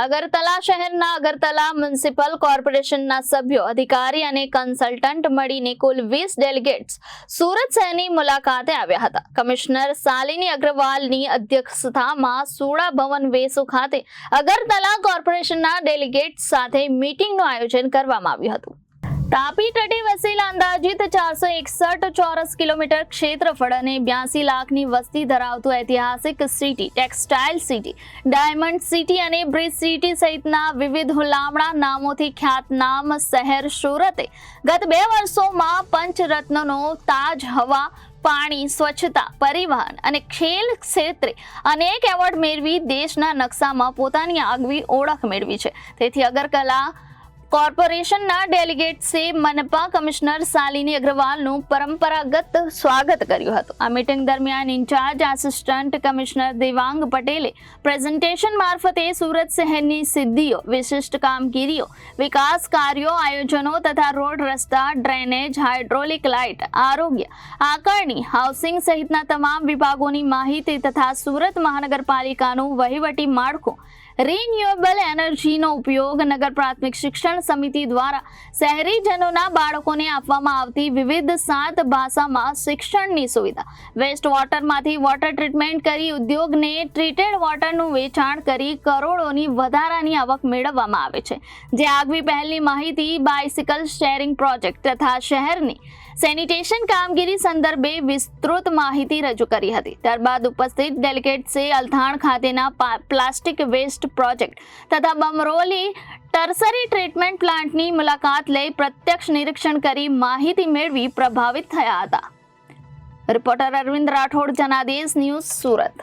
અગરતલા શહેરના અગરતલા મ્યુનિસિપલ કોર્પોરેશનના સભ્યો, અધિકારી અને કન્સલ્ટન્ટ મળીને કુલ વીસ ડેલિગેટ્સ સુરત શહેરની મુલાકાતે આવ્યા હતા. કમિશનર શાલિની અગ્રવાલની અધ્યક્ષતામાં સુડા ભવન વેસુ ખાતે અગરતલા કોર્પોરેશનના ડેલિગેટ્સ સાથે મીટિંગનું આયોજન કરવામાં આવ્યું હતું. તાપી તટે વસેલા અંદાજિત ચારસો એકસઠ ચોરસ કિલોમીટર ક્ષેત્રફળ અને બ્યાસી લાખની વસ્તી ધરાવતું ઐતિહાસિક city, textile city, diamond city અને બ્રિજ સિટી સહિતના વિવિધ હુલામણા નામોથી ખ્યાતનામ શહેર સુરતે ગત બે વર્ષોમાં પંચરત્નનો તાજ હવા, પાણી, સ્વચ્છતા, પરિવહન અને ખેલ ક્ષેત્રે અનેક એવોર્ડ મેળવી દેશના નકશામાં પોતાની આગવી ઓળખ મેળવી છે. તેથી અગરકલા કોર્પોરેશનના ડેલિગેટ્સે મનપા કમિશનર શાલિની અગ્રવાલનું પરંપરાગત સ્વાગત કર્યું હતું. આ મીટિંગ દરમિયાન ઇન્ચાર્જ આસિસ્ટન્ટ કમિશનર દેવાંગ પટેલે પ્રેઝન્ટેશન મારફતે સુરત શહેરની સિદ્ધિઓ, વિશિષ્ટ કામગીરીઓ, વિકાસ કાર્યો, આયોજનો તથા રોડ રસ્તા, ડ્રેનેજ, હાઇડ્રોલિક લાઇટ, આરોગ્ય, આકારણી, હાઉસિંગ સહિતના તમામ વિભાગોની માહિતી તથા સુરત મહાનગરપાલિકાનું વહીવટી માળખું રિન્યુએબલ એનર્જીનો ઉપયોગ નગર પ્રાથમિક શિક્ષણ સમિતિ દ્વારા શહેરીજનોના બાળકોને આપવામાં આવતી વિવિધ સાત ભાષામાં શિક્ષણની સુવિધા. વેસ્ટ વોટરમાંથી વોટર ટ્રીટમેન્ટ કરી ઉદ્યોગને ટ્રીટેડ વોટરનું વેચાણ કરી કરોડોની વધારાની આવક મેળવવામાં આવે છે. જે આગવી પહેલની માહિતી બાઇસિકલ શેરિંગ પ્રોજેક્ટ તથા શહેરની સેનિટેશન કામગીરી સંદર્ભે વિસ્તૃત માહિતી રજૂ કરી હતી. ત્યારબાદ ઉપસ્થિત ડેલિગેટ્સે અલથાણ ખાતેના પ્લાસ્ટિક વેસ્ટ પ્રોજેક્ટ તથા બમરોલી ટર્સરી ટ્રીટમેન્ટ પ્લાન્ટની મુલાકાત લઈ પ્રત્યક્ષ નિરીક્ષણ કરી માહિતી મેળવી પ્રભાવિત થયા હતા. Reporter Arvind Rathod, Janadesh news Surat.